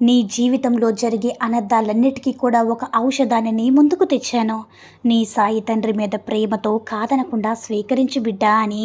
నీ జీవితంలో జరిగే అనర్థాలన్నిటికీ కూడా ఒక ఔషధాన్ని నీ ముందుకు తెచ్చాను. నీ సాయి తండ్రి మీద ప్రేమతో కాదనకుండా స్వీకరించు బిడ్డా అని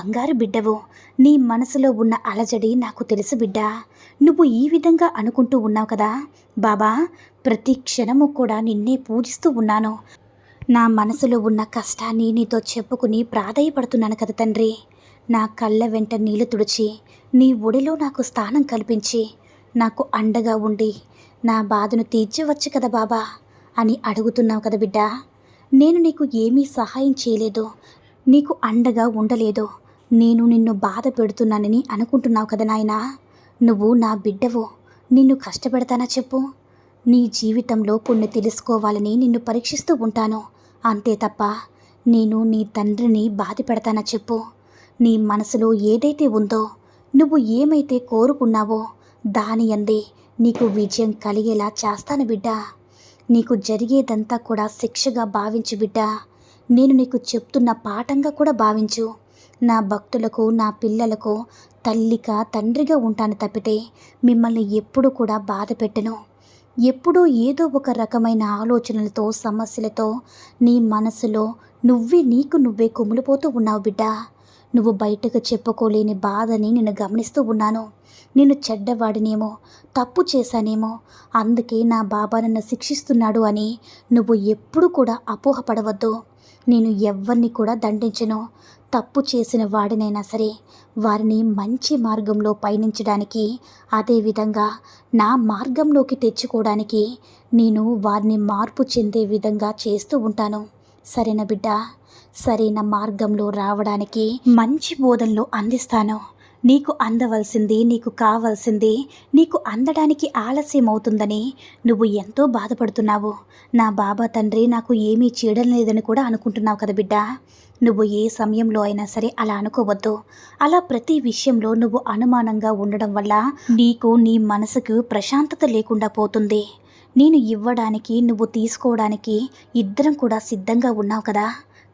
బంగారు బిడ్డవు నీ మనసులో ఉన్న అలజడి నాకు తెలుసు బిడ్డ. నువ్వు ఈ విధంగా అనుకుంటూ ఉన్నావు కదా? బాబా ప్రతి క్షణము కూడా నిన్నే పూజిస్తూ ఉన్నాను. నా మనసులో ఉన్న కష్టాన్ని నీతో చెప్పుకుని ప్రాధాయపడుతున్నాను కదా తండ్రి. నా కళ్ళ వెంట నీళ్ళు తుడిచి నీ ఒడిలో నాకు స్థానం కల్పించి నాకు అండగా ఉండి నా బాధను తీర్చవచ్చు కదా బాబా అని అడుగుతున్నావు కదా బిడ్డ. నేను నీకు ఏమీ సహాయం చేయలేదు నీకు అండగా ఉండలేదు. నేను నిన్ను బాధ పెడుతున్నానని అనుకుంటున్నావు కదా నాయనా? నువ్వు నా బిడ్డవు. నిన్ను కష్టపెడతానా చెప్పు? నీ జీవితంలో కొన్ని తెలుసుకోవాలని నిన్ను పరీక్షిస్తూ ఉంటాను. అంతే తప్ప నేను నీ తండ్రిని బాధ పెడతానా చెప్పు? నీ మనసులో ఏదైతే ఉందో నువ్వు ఏమైతే కోరుకున్నావో దాని అందే నీకు విజయం కలిగేలా చేస్తాను బిడ్డా. నీకు జరిగేదంతా కూడా శిక్షగా భావించు బిడ్డా. నేను నీకు చెప్తున్న పాఠంగా కూడా భావించు. నా భక్తులకు నా పిల్లలకు తల్లిగా తండ్రిగా ఉంటాను తప్పితే మిమ్మల్ని ఎప్పుడు కూడా బాధ పెట్టను. ఎప్పుడూ ఏదో ఒక రకమైన ఆలోచనలతో సమస్యలతో నీ మనసులో నువ్వే నీకు నువ్వే కుమిలిపోతూ ఉన్నావు బిడ్డా. నువ్వు బయటకు చెప్పుకోలేని బాధని నేను గమనిస్తూ ఉన్నాను. నేను చెడ్డవాడినేమో తప్పు చేశానేమో అందుకే నా బాబా నన్ను శిక్షిస్తున్నాడు అని నువ్వు ఎప్పుడు కూడా అపోహపడవద్దు. నేను ఎవరిని కూడా దండించను. తప్పు చేసిన వాడినైనా సరే వారిని మంచి మార్గంలో పయనించడానికి అదేవిధంగా నా మార్గంలోకి తెచ్చుకోవడానికి నేను వారిని మార్పు చెందే విధంగా చేస్తూ ఉంటాను. సరేనా బిడ్డ? సరైన మార్గంలో రావడానికి మంచి బోధనలు అందిస్తాను. నీకు అందవలసింది నీకు కావాల్సింది నీకు అందడానికి ఆలస్యం అవుతుందని నువ్వు ఎంతో బాధపడుతున్నావు. నా బాబా తండ్రి నాకు ఏమీ చేయడం లేదని కూడా అనుకుంటున్నావు కదా బిడ్డ? నువ్వు ఏ సమయంలో అయినా సరే అలా అనుకోవద్దు. అలా ప్రతి విషయంలో నువ్వు అనుమానంగా ఉండడం వల్ల నీకు నీ మనసుకు ప్రశాంతత లేకుండా పోతుంది. నేను ఇవ్వడానికి నువ్వు తీసుకోవడానికి ఇద్దరం కూడా సిద్ధంగా ఉన్నావు కదా.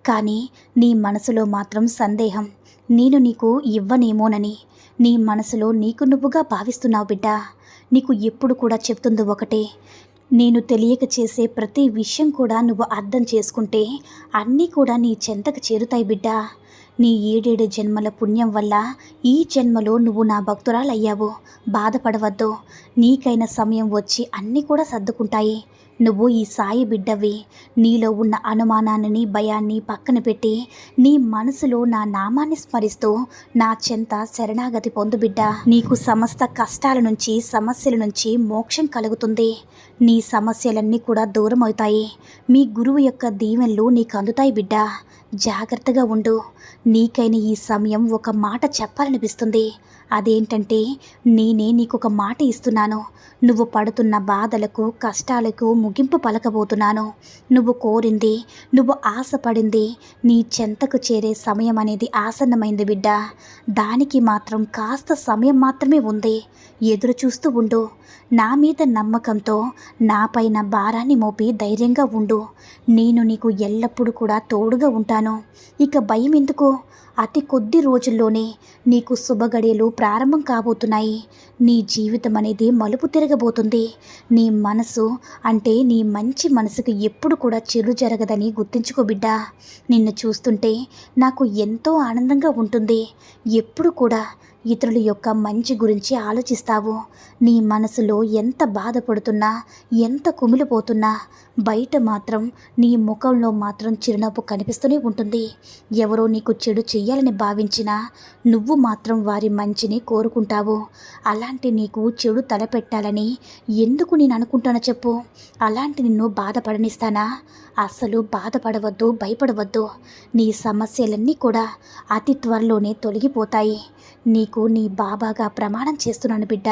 కానీ నీ మనసులో మాత్రం సందేహం. నేను నీకు ఇవ్వనేమోనని. నీ మనసులో నీకు నువ్వుగా భావిస్తున్నావు బిడ్డ. నీకు ఎప్పుడు కూడా చెప్తుంది ఒకటే. నేను తెలియక చేసే ప్రతి విషయం కూడా నువ్వు అర్థం చేసుకుంటే అన్నీ కూడా నీ చెంతకు చేరుతాయి బిడ్డా. నీ ఏడేడు జన్మల పుణ్యం వల్ల ఈ జన్మలో నువ్వు నా భక్తురాలయ్యావు. బాధపడవద్దు. నీకైన సమయం వచ్చి అన్నీ కూడా సర్దుకుంటాయి. నువ్వు ఈ సాయి బిడ్డవి. నీలో ఉన్న అనుమానాన్ని భయాన్ని పక్కన పెట్టి నీ మనసులో నా నామాన్ని స్మరిస్తూ నా చెంత శరణాగతి పొందు బిడ్డ. నీకు సమస్త కష్టాల నుంచి సమస్యల నుంచి మోక్షం కలుగుతుంది. నీ సమస్యలన్నీ కూడా దూరం అవుతాయి మీ గురువు యొక్క దీవెనలు నీకు అందుతాయి బిడ్డ. జాగ్రత్తగా ఉండు. నీకైన ఈ సమయం ఒక మాట చెప్పాలనిపిస్తుంది. అదేంటంటే నేనే నీకు ఒక మాట ఇస్తున్నాను. నువ్వు పడుతున్న బాధలకు కష్టాలకు ముగింపు పలకబోతున్నాను. నువ్వు కోరింది నువ్వు ఆశపడింది నీ చెంతకు చేరే సమయం అనేది ఆసన్నమైంది బిడ్డ. దానికి మాత్రం కాస్త సమయం మాత్రమే ఉంది. ఎదురు చూస్తూ ఉండు. నా మీద నమ్మకంతో నాపైన భారాన్ని మోపి ధైర్యంగా ఉండు. నేను నీకు ఎల్లప్పుడూ కూడా తోడుగా ఉంటాను. ఇక భయం ఎందుకు? అతి కొద్ది రోజుల్లోనే నీకు శుభగడియలు ప్రారంభం కాబోతున్నాయి. నీ జీవితం అనేది మలుపు తిరగబోతుంది. నీ మనసు అంటే నీ మంచి మనసుకు ఎప్పుడు కూడా చెడు జరగదని గుర్తుంచుకో బిడ్డ. నిన్ను చూస్తుంటే నాకు ఎంతో ఆనందంగా ఉంటుంది. ఎప్పుడు కూడా ఇతరుల యొక్క మంచి గురించి ఆలోచిస్తావు. నీ మనసులో ఎంత బాధపడుతున్నా ఎంత కుమిలిపోతున్నా బయట మాత్రం నీ ముఖంలో మాత్రం చిరునవ్వు కనిపిస్తూనే ఉంటుంది. ఎవరో నీకు చెడు చెయ్యాలని భావించినా నువ్వు మాత్రం వారి మంచిని కోరుకుంటావు. అలాంటి నీకు చెడు తలపెట్టాలని ఎందుకు నేను అనుకుంటానో చెప్పు. అలాంటి నిన్ను బాధపడనిస్తానా? అస్సలు బాధపడవద్దు భయపడవద్దు. నీ సమస్యలన్నీ కూడా అతి త్వరలోనే తొలగిపోతాయి. నీకు నీ బాబాగా ప్రమాణం చేస్తున్నాను బిడ్డ.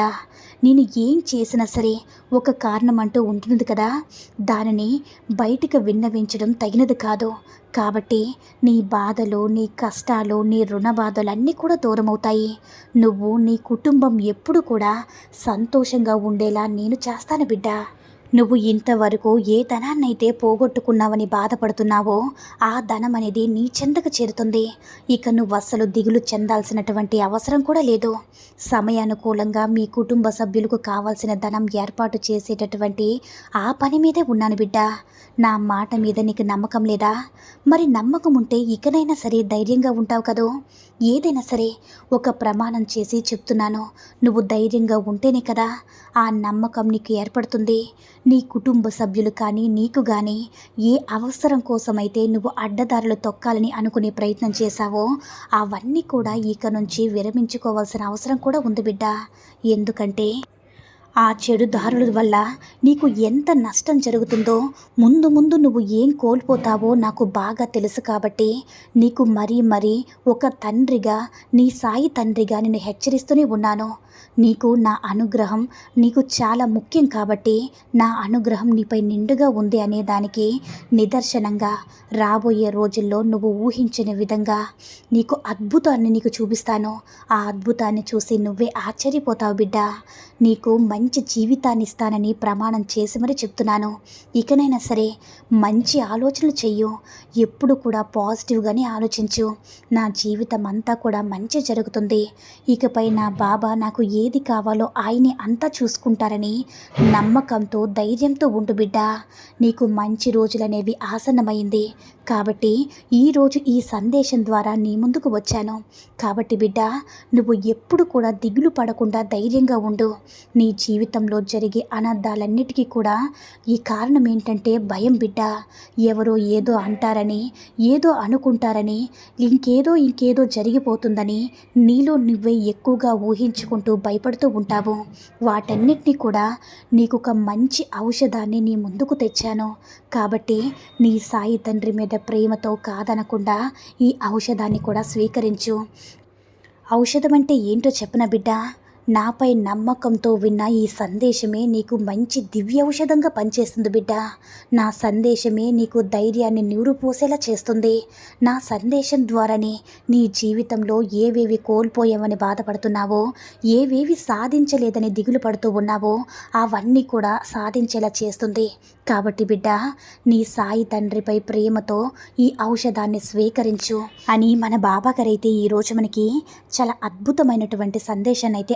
నేను ఏం చేసినా సరే ఒక కారణం అంటూ ఉంటుంది కదా. దానిని బయటికి విన్నవించడం తగినది కాదు. కాబట్టి నీ బాధలు నీ కష్టాలు నీ రుణ బాధలు అన్నీ కూడా దూరమవుతాయి. నువ్వు నీ కుటుంబం ఎప్పుడు కూడా సంతోషంగా ఉండేలా నేను చేస్తాను బిడ్డ. నువ్వు ఇంతవరకు ఏ ధనాన్నైతే పోగొట్టుకున్నావని బాధపడుతున్నావో ఆ ధనం అనేది నీ చెందకు చేరుతుంది. ఇక నువ్వు అస్సలు దిగులు చెందాల్సినటువంటి అవసరం కూడా లేదు. సమయానుకూలంగా మీ కుటుంబ సభ్యులకు కావాల్సిన ధనం ఏర్పాటు చేసేటటువంటి ఆ పని మీదే ఉన్నాను బిడ్డ. నా మాట మీద నీకు నమ్మకం లేదా? మరి నమ్మకం ఉంటే ఇకనైనా సరే ధైర్యంగా ఉంటావు కదూ? ఏదైనా సరే ఒక ప్రమాణం చేసి చెప్తున్నాను. నువ్వు ధైర్యంగా ఉంటేనే కదా ఆ నమ్మకం నీకు ఏర్పడుతుంది. నీ కుటుంబ సభ్యులు కానీ నీకు కానీ ఏ అవసరం కోసమైతే నువ్వు అడ్డదారులు తొక్కాలని అనుకునే ప్రయత్నం చేశావో అవన్నీ కూడా ఇక నుంచి విరమించుకోవాల్సిన అవసరం కూడా ఉంది బిడ్డ. ఎందుకంటే ఆ చెడు దారుల వల్ల నీకు ఎంత నష్టం జరుగుతుందో ముందు ముందు నువ్వు ఏం కోల్పోతావో నాకు బాగా తెలుసు కాబట్టి నీకు మరీ మరీ ఒక తండ్రిగా నీ సాయి తండ్రిగా నేను హెచ్చరిస్తూనే ఉన్నాను. నీకు నా అనుగ్రహం నీకు చాలా ముఖ్యం కాబట్టి నా అనుగ్రహం నీపై నిండుగా ఉంది అనే దానికి నిదర్శనంగా రాబోయే రోజుల్లో నువ్వు ఊహించిన విధంగా నీకు అద్భుతాన్ని నీకు చూపిస్తాను. ఆ అద్భుతాన్ని చూసి నువ్వే ఆశ్చర్యపోతావు బిడ్డ. నీకు మంచి జీవితాన్ని ఇస్తానని ప్రమాణం చేసి మరీ చెప్తున్నాను. ఇకనైనా సరే మంచి ఆలోచనలు చెయ్యు. ఎప్పుడు కూడా పాజిటివ్గానే ఆలోచించు. నా జీవితం అంతా కూడా మంచి జరుగుతుంది. ఇకపై నా బాబా నాకు ఏది కావాలో ఆయనే అంతా చూసుకుంటారని నమ్మకంతో ధైర్యంతో ఉండు బిడ్డ. నీకు మంచి రోజులనేవి ఆసన్నమైంది. కాబట్టి ఈరోజు ఈ సందేశం ద్వారా నీ ముందుకు వచ్చాను. కాబట్టి బిడ్డ నువ్వు ఎప్పుడు కూడా దిగులు పడకుండా ధైర్యంగా ఉండు. నీ జీవితంలో జరిగే అనర్థాలన్నిటికీ కూడా ఈ కారణం ఏంటంటే భయం బిడ్డ. ఎవరో ఏదో అంటారని ఏదో అనుకుంటారని ఇంకేదో ఇంకేదో జరిగిపోతుందని నీలో నువ్వే ఎక్కువగా ఊహించుకుంటూ భయపడుతూ ఉంటావు. వాటన్నిటినీ కూడా నీకు ఒక మంచి ఔషధాన్ని నీ ముందుకు తెచ్చాను. కాబట్టి నీ సాయి తండ్రి మీద ప్రేమతో కాదనకుండా ఈ ఔషధాన్ని కూడా స్వీకరించు. ఔషధం అంటే ఏంటో చెప్పన బిడ్డ? నాపై నమ్మకంతో విన్న ఈ సందేశమే నీకు మంచి దివ్య ఔషధంగా పనిచేస్తుంది బిడ్డ. నా సందేశమే నీకు ధైర్యాన్ని నీరుపోసేలా చేస్తుంది. నా సందేశం ద్వారానే నీ జీవితంలో ఏవేవి కోల్పోయావని బాధపడుతున్నావో ఏవేవి సాధించలేదని దిగులు పడుతూ ఉన్నావో అవన్నీ కూడా సాధించేలా చేస్తుంది. కాబట్టి బిడ్డ నీ సాయి తండ్రిపై ప్రేమతో ఈ ఔషధాన్ని స్వీకరించు అని మన బాబాగారైతే ఈరోజు మనకి చాలా అద్భుతమైనటువంటి సందేశాన్ని అయితే